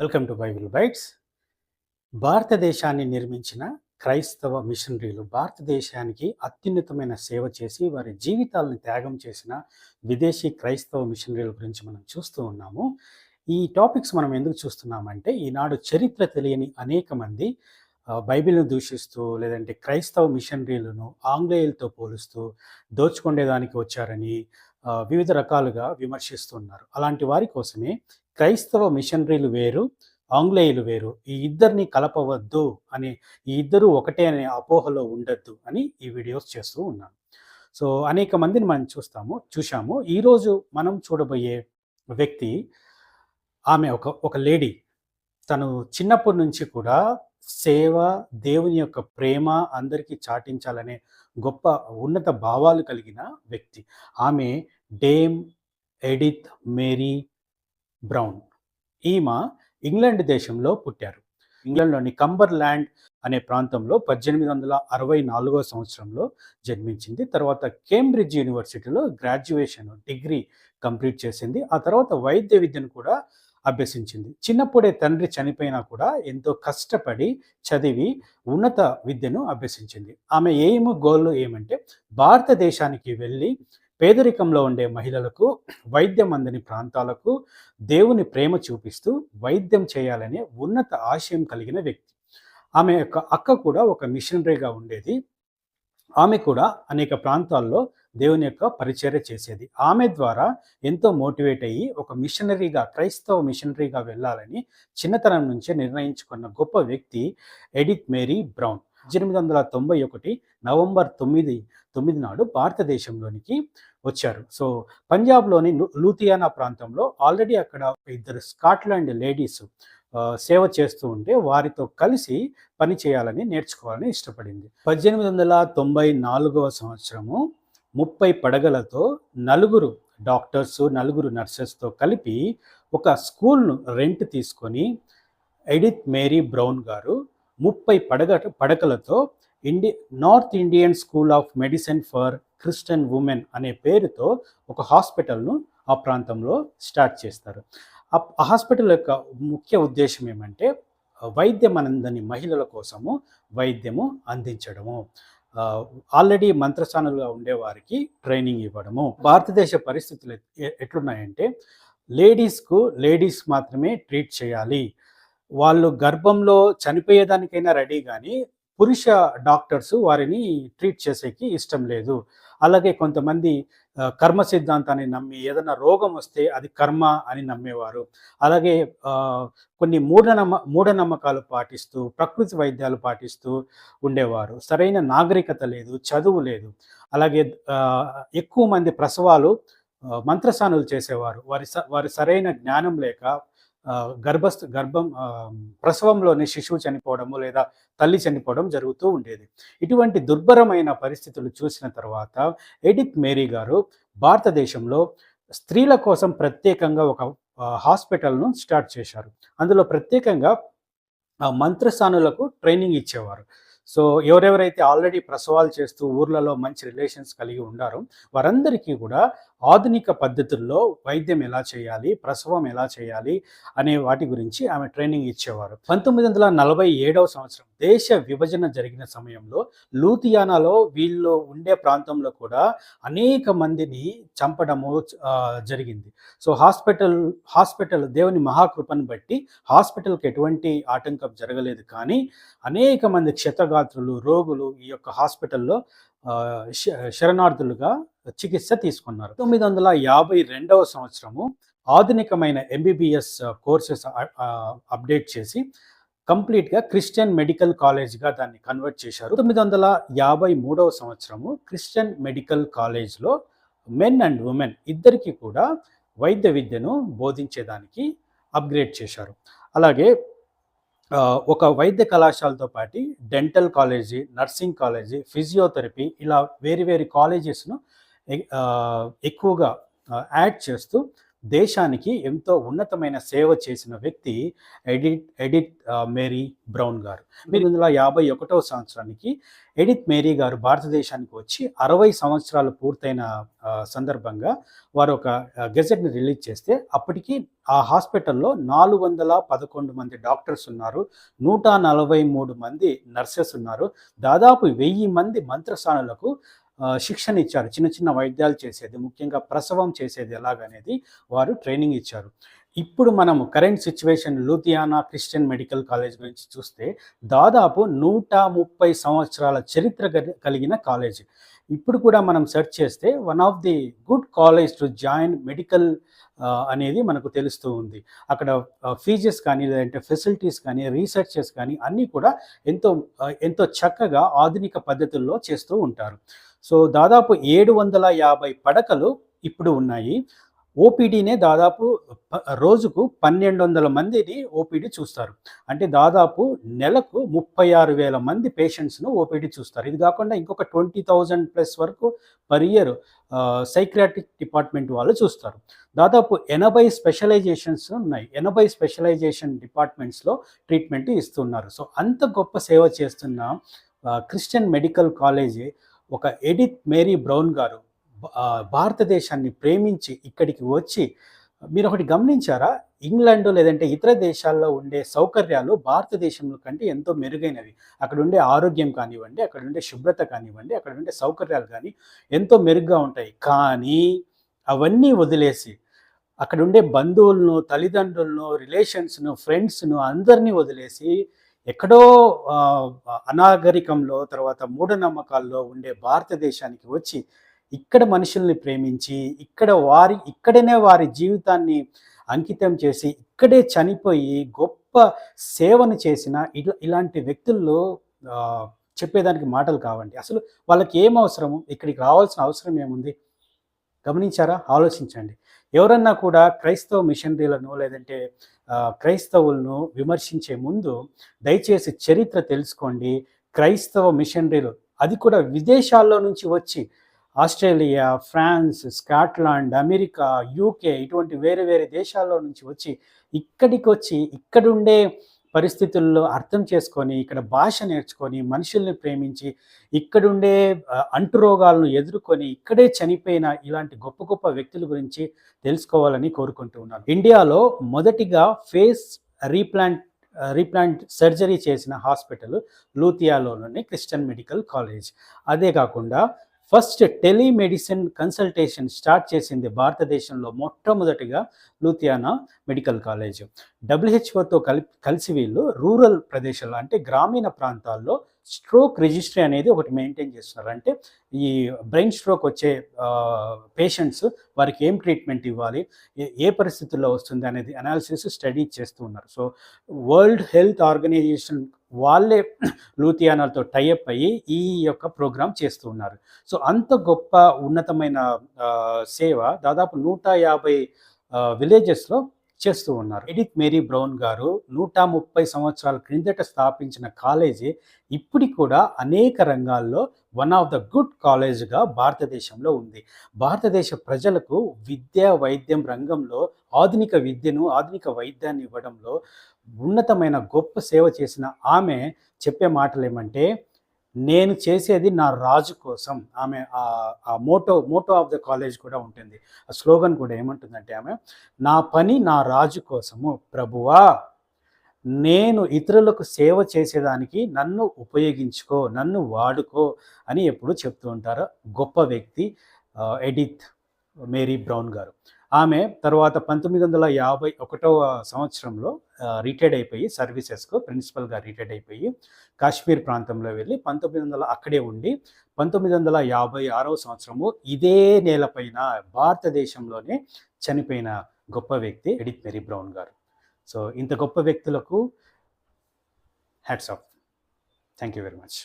Welcome to Bible bytes. భారతదేశాన్ని నిర్మించిన క్రైస్తవ మిషనరీలు భారతదేశానికి అత్యున్నతమైన సేవ చేసి వారి జీవితాలను త్యాగం చేసిన విదేశీ క్రైస్తవ మిషనరీల గురించి మనం చూస్తూ ఉన్నాము. ఈ టాపిక్స్ మనం ఎందుకు చూస్తున్నామంటే ఈనాడు చరిత్ర తెలియని అనేక మంది బైబిల్ను దూషిస్తూ లేదంటే క్రైస్తవ మిషనరీలను ఆంగ్లేయులతో పోలుస్తూ దోచుకునేదానికి వచ్చారని వివిధ రకాలుగా విమర్శిస్తున్నారు అలాంటి వారి కోసమే క్రైస్తవ మిషనరీలు వేరు ఆంగ్లేయులు వేరు. ఈ ఇద్దరిని కలపవద్దు అని ఈ ఇద్దరు ఒకటే అనే అపోహలో ఉండొద్దు అని ఈ వీడియోస్ చేస్తూ ఉన్నాను. సో అనేక మందిని మనం చూస్తాము చూశాము. ఈరోజు మనం చూడబోయే వ్యక్తి ఆమె ఒక ఒక లేడీ. తను చిన్నప్పటి నుంచి కూడా సేవ దేవుని యొక్క ప్రేమ అందరికీ చాటించాలనే గొప్ప ఉన్నత భావాలు కలిగిన వ్యక్తి. ఆమె డేమ్ ఎడిత్ మేరీ బ్రౌన్. ఈమె ఇంగ్లాండ్ దేశంలో పుట్టారు. ఇంగ్లాండ్లోని కంబర్ ల్యాండ్ అనే ప్రాంతంలో పద్దెనిమిది వందల అరవై నాలుగో సంవత్సరంలో జన్మించింది. తర్వాత కేంబ్రిడ్జ్ యూనివర్సిటీలో గ్రాడ్యుయేషన్ డిగ్రీ కంప్లీట్ చేసింది. ఆ తర్వాత వైద్య విద్యను కూడా అభ్యసించింది. చిన్నప్పుడే తండ్రి చనిపోయినా కూడా ఎంతో కష్టపడి చదివి ఉన్నత విద్యను అభ్యసించింది. ఆమె ఎయిమ్ గోల్ ఏమంటే భారతదేశానికి వెళ్ళి పేదరికంలో ఉండే మహిళలకు వైద్యం అందని ప్రాంతాలకు దేవుని ప్రేమ చూపిస్తూ వైద్యం చేయాలనే ఉన్నత ఆశయం కలిగిన వ్యక్తి. ఆమె యొక్క అక్క కూడా ఒక మిషనరీగా ఉండేది. ఆమె కూడా అనేక ప్రాంతాల్లో దేవుని యొక్క పరిచర్య చేసేది. ఆమె ద్వారా ఎంతో మోటివేట్ అయ్యి ఒక మిషనరీగా క్రైస్తవ మిషనరీగా వెళ్ళాలని చిన్నతనం నుంచే నిర్ణయించుకున్న గొప్ప వ్యక్తి ఎడిత్ మేరీ బ్రౌన్. పద్దెనిమిది వందల తొంభై ఒకటి నవంబర్ తొమ్మిది తొమ్మిది నాడు భారతదేశంలోనికి వచ్చారు. సో పంజాబ్లోని లూథియానా ప్రాంతంలో ఆల్రెడీ అక్కడ ఇద్దరు స్కాట్లాండ్ లేడీస్ సేవ చేస్తూ ఉంటే వారితో కలిసి పని చేయాలని నేర్చుకోవాలని ఇష్టపడింది. పద్దెనిమిది వందల తొంభై నాలుగవ సంవత్సరము ముప్పై పడగలతో నలుగురు డాక్టర్స్ నలుగురు నర్సెస్తో కలిపి ఒక స్కూల్ను రెంట్ తీసుకొని ఎడిత్ మేరీ బ్రౌన్ గారు ముప్పై పడగ పడకలతో ఇండి North Indian school of medicine for Christian women అనే పేరుతో ఒక హాస్పిటల్ను ఆ ప్రాంతంలో స్టార్ట్ చేస్తారు. ఆ హాస్పిటల్ యొక్క ముఖ్య ఉద్దేశం ఏమంటే వైద్యం అందని మహిళల కోసము వైద్యము అందించడము. ఆల్రెడీ మంత్రస్థానాలుగా ఉండేవారికి ట్రైనింగ్ ఇవ్వడము. భారతదేశ పరిస్థితులు ఎ- ఎట్లున్నాయంటే లేడీస్కు లేడీస్ మాత్రమే ట్రీట్ చేయాలి. వాళ్ళు గర్భంలో చనిపోయేదానికైనా రెడీ కానీ పురుష డాక్టర్స్ వారిని ట్రీట్ చేసేకి ఇష్టం లేదు. అలాగే కొంతమంది కర్మ సిద్ధాంతాన్ని నమ్మి ఏదైనా రోగం వస్తే అది కర్మ అని నమ్మేవారు. అలాగే కొన్ని మూఢనమ్మ మూఢనమ్మకాలు పాటిస్తూ ప్రకృతి వైద్యాలు పాటిస్తూ ఉండేవారు. సరైన నాగరికత లేదు చదువు లేదు. అలాగే ఎక్కువ మంది ప్రసవాలు మంత్రసానులు చేసేవారు. వారి స- వారి సరైన జ్ఞానం లేక గర్భస్థ గర్భం ప్రసవంలోనే శిశువు చనిపోవడము లేదా తల్లి చనిపోవడం జరుగుతూ ఉండేది. ఇటువంటి దుర్భరమైన పరిస్థితులు చూసిన తర్వాత ఎడిత్ మేరీ గారు భారతదేశంలో స్త్రీల కోసం ప్రత్యేకంగా ఒక హాస్పిటల్ను స్టార్ట్ చేశారు. అందులో ప్రత్యేకంగా ఆ, మంత్రస్థానులకు ట్రైనింగ్ ఇచ్చేవారు. సో ఎవరెవరైతే ఆల్రెడీ ప్రసవాలు చేస్తూ ఊర్లలో మంచి రిలేషన్స్ కలిగి ఉండారో వారందరికీ కూడా ఆధునిక పద్ధతుల్లో వైద్యం ఎలా చేయాలి ప్రసవం ఎలా చేయాలి అనే వాటి గురించి ఆమె ట్రైనింగ్ ఇచ్చేవారు. పంతొమ్మిది వందల నలభై ఏడవ సంవత్సరం దేశ విభజన జరిగిన సమయంలో లూథియానాలో వీళ్ళు ఉండే ప్రాంతంలో కూడా అనేక మందిని చంపడము జరిగింది. సో హాస్పిటల్ హాస్పిటల్ దేవుని మహాకృపను బట్టి హాస్పిటల్కి ఎటువంటి ఆటంకం జరగలేదు కానీ అనేక మంది క్షతగాత్రులు రోగులు ఈ యొక్క హాస్పిటల్లో శరణార్థులుగా చికిత్స తీసుకున్నారు. తొమ్మిది వందల యాభై రెండవ సంవత్సరము ఆధునికమైన ఎంబీబీఎస్ కోర్సెస్ అప్డేట్ చేసి కంప్లీట్గా క్రిస్టియన్ మెడికల్ కాలేజ్గా దాన్ని కన్వర్ట్ చేశారు. తొమ్మిది వందల యాభై మూడవ సంవత్సరము క్రిస్టియన్ మెడికల్ కాలేజ్లో మెన్ అండ్ ఉమెన్ ఇద్దరికీ కూడా వైద్య విద్యను బోధించేదానికి అప్గ్రేడ్ చేశారు. అలాగే ఒక వైద్య కళాశాలతో పాటు dental college nursing college physiotherapy ఇలా వేరు వేరు కాలేజెస్ను ఎక్కువగా యాడ్ చేస్తూ దేశానికి ఎంతో ఉన్నతమైన సేవ చేసిన వ్యక్తి ఎడిట్ ఎడిత్ ఆ, మేరీ బ్రౌన్ గారు. మీరు వందల యాభై ఒకటవ సంవత్సరానికి ఎడిత్ మేరీ గారు భారతదేశానికి వచ్చి అరవై సంవత్సరాలు పూర్తయిన సందర్భంగా వారు ఒక గెజెట్ని రిలీజ్ చేస్తే అప్పటికి ఆ హాస్పిటల్లో నాలుగు వందల పదకొండు మంది డాక్టర్స్ ఉన్నారు. నూట నలభై మూడు మంది నర్సెస్ ఉన్నారు. దాదాపు వెయ్యి మంది మంత్రసానులకు శిక్షణ ఇచ్చారు. చిన్న చిన్న వైద్యాలు చేసేది ముఖ్యంగా ప్రసవం చేసేది ఎలాగనేది వారు ట్రైనింగ్ ఇచ్చారు. ఇప్పుడు మనము current situation Ludhiana Christian medical college గురించి చూస్తే దాదాపు నూట ముప్పై సంవత్సరాల చరిత్ర కలిగిన కాలేజ్. ఇప్పుడు కూడా మనం సెర్చ్ చేస్తే one of the good college to join medical అనేది మనకు తెలుస్తూ ఉంది. అక్కడ ఫీజెస్ కానీ లేదంటే ఫెసిలిటీస్ కానీ రీసెర్చెస్ కానీ అన్నీ కూడా ఎంతో ఎంతో చక్కగా ఆధునిక పద్ధతుల్లో చేస్తూ ఉంటారు. సో దాదాపు ఏడు వందల యాభై పడకలు ఇప్పుడు ఉన్నాయి. ఓపీడీనే దాదాపు రోజుకు పన్నెండు వందల మందిని ఓపీడీ చూస్తారు. అంటే దాదాపు నెలకు ముప్పై ఆరు వేల మంది పేషెంట్స్ను ఓపీడీ చూస్తారు. ఇది కాకుండా ఇంకొక ట్వంటీ థౌజండ్ ప్లస్ వరకు పర్ ఇయర్ సైక్రాటిక్ డిపార్ట్మెంట్ వాళ్ళు చూస్తారు. దాదాపు ఎనభై స్పెషలైజేషన్స్ ఉన్నాయి. ఎనభై స్పెషలైజేషన్ డిపార్ట్మెంట్స్లో ట్రీట్మెంట్ ఇస్తున్నారు. సో అంత గొప్ప సేవ చేస్తున్న క్రిస్టియన్ మెడికల్ కాలేజీ ఒక ఎడిత్ మేరీ బ్రౌన్ గారు భారతదేశాన్ని ప్రేమించి ఇక్కడికి వచ్చి మీరు ఒకటి గమనించారా? ఇంగ్లాండ్ లేదంటే ఇతర దేశాల్లో ఉండే సౌకర్యాలు భారతదేశంలో కంటే ఎంతో మెరుగైనవి. అక్కడ ఉండే ఆరోగ్యం కానివ్వండి అక్కడ ఉండే శుభ్రత కానివ్వండి అక్కడ ఉండే సౌకర్యాలు కానీ ఎంతో మెరుగ్గా ఉంటాయి. కానీ అవన్నీ వదిలేసి అక్కడ ఉండే బంధువులను తల్లిదండ్రులను రిలేషన్స్ను ఫ్రెండ్స్ను అందరినీ వదిలేసి ఎక్కడో అనాగరికంలో తర్వాత మూఢనమ్మకాల్లో ఉండే భారతదేశానికి వచ్చి ఇక్కడ మనుషుల్ని ప్రేమించి ఇక్కడ వారి ఇక్కడనే వారి జీవితాన్ని అంకితం చేసి ఇక్కడే చనిపోయి గొప్ప సేవను చేసిన ఇలా ఇలాంటి వ్యక్తుల్లో చెప్పేదానికి మాటలు కావండి. అసలు వాళ్ళకి ఏం అవసరము? ఇక్కడికి రావాల్సిన అవసరం ఏముంది? గమనించారా? ఆలోచించండి. ఎవరన్నా కూడా క్రైస్తవ మిషనరీలను లేదంటే క్రైస్తవులను విమర్శించే ముందు దయచేసి చరిత్ర తెలుసుకోండి. క్రైస్తవ మిషనరీలు అది కూడా విదేశాల్లో నుంచి వచ్చి Australia France Scotland America UK ఇటువంటి వేరే వేరే దేశాల్లో నుంచి వచ్చి ఇక్కడికి వచ్చి ఇక్కడుండే పరిస్థితుల్లో అర్థం చేసుకొని ఇక్కడ భాష నేర్చుకొని మనుషుల్ని ప్రేమించి ఇక్కడుండే అంటురోగాలను ఎదుర్కొని ఇక్కడే చనిపోయిన ఇలాంటి గొప్ప గొప్ప వ్యక్తుల గురించి తెలుసుకోవాలని కోరుకుంటూ ఉన్నాను. ఇండియాలో మొదటిగా ఫేస్ రీప్లాంట్ రీప్లాంట్ సర్జరీ చేసిన హాస్పిటల్ లూథియాలోని క్రిస్టియన్ మెడికల్ కాలేజ్. అదే కాకుండా ఫస్ట్ టెలిమెడిసిన్ కన్సల్టేషన్ స్టార్ట్ చేసింది భారతదేశంలో మొట్టమొదటిగా లూథియానా మెడికల్ కాలేజ్. డబ్ల్యూహెచ్ఓతో కలిపి కలిసి వీళ్ళు రూరల్ ప్రదేశాల్లో అంటే గ్రామీణ ప్రాంతాల్లో స్ట్రోక్ రిజిస్ట్రీ అనేది ఒకటి మెయింటైన్ చేస్తున్నారు. అంటే ఈ బ్రెయిన్ స్ట్రోక్ వచ్చే పేషెంట్స్ వారికి ఏం ట్రీట్మెంట్ ఇవ్వాలి? ఏ- ఏ పరిస్థితుల్లో వస్తుంది అనేది అనాలిసిస్ స్టడీ చేస్తూ ఉన్నారు. సో వరల్డ్ హెల్త్ ఆర్గనైజేషన్ వాళ్ళే లూథియానాలతో టైఅప్ అయ్యి ఈ యొక్క ప్రోగ్రామ్ చేస్తూ ఉన్నారు. సో అంత గొప్ప ఉన్నతమైన సేవ దాదాపు నూట యాభై విలేజెస్లో చేస్తూ ఉన్నారు. ఎడిత్ మేరీ బ్రౌన్ గారు నూట ముప్పై సంవత్సరాల క్రిందట స్థాపించిన కాలేజీ ఇప్పటికి కూడా అనేక రంగాల్లో వన్ ఆఫ్ ద గుడ్ కాలేజ్గా భారతదేశంలో ఉంది. భారతదేశ ప్రజలకు విద్య వైద్యం రంగంలో ఆధునిక విద్యను ఆధునిక వైద్యాన్ని ఇవ్వడంలో ఉన్నతమైన గొప్ప సేవ చేసిన ఆమె చెప్పే మాటలు ఏమంటే నేను చేసేది నా రాజు కోసం. ఆమె ఆ- motto motto of the college కూడా ఉంటుంది. ఆ స్లోగన్ కూడా ఏమంటుందంటే ఆమె నా పని నా రాజు కోసము ప్రభువా. నేను ఇతరులకు సేవ చేసేదానికి నన్ను ఉపయోగించుకో నన్ను వాడుకో అని ఎప్పుడు చెప్తూ ఉంటారు గొప్ప వ్యక్తి ఎడిత్ మేరీ బ్రౌన్ గారు. ఆమె తర్వాత పంతొమ్మిది వందల యాభై ఒకటవ సంవత్సరంలో రిటైర్డ్ అయిపోయి సర్వీసెస్కు ప్రిన్సిపల్గా రిటైర్డ్ అయిపోయి కాశ్మీర్ ప్రాంతంలో వెళ్ళి పంతొమ్మిది వందల అక్కడే ఉండి పంతొమ్మిది వందల యాభై ఆరవ సంవత్సరము ఇదే నేలపైన భారతదేశంలోనే చనిపోయిన గొప్ప వ్యక్తి ఎడిత్ మెరీ బ్రౌన్ గారు. సో ఇంత గొప్ప వ్యక్తులకు hats off. Thank you very much.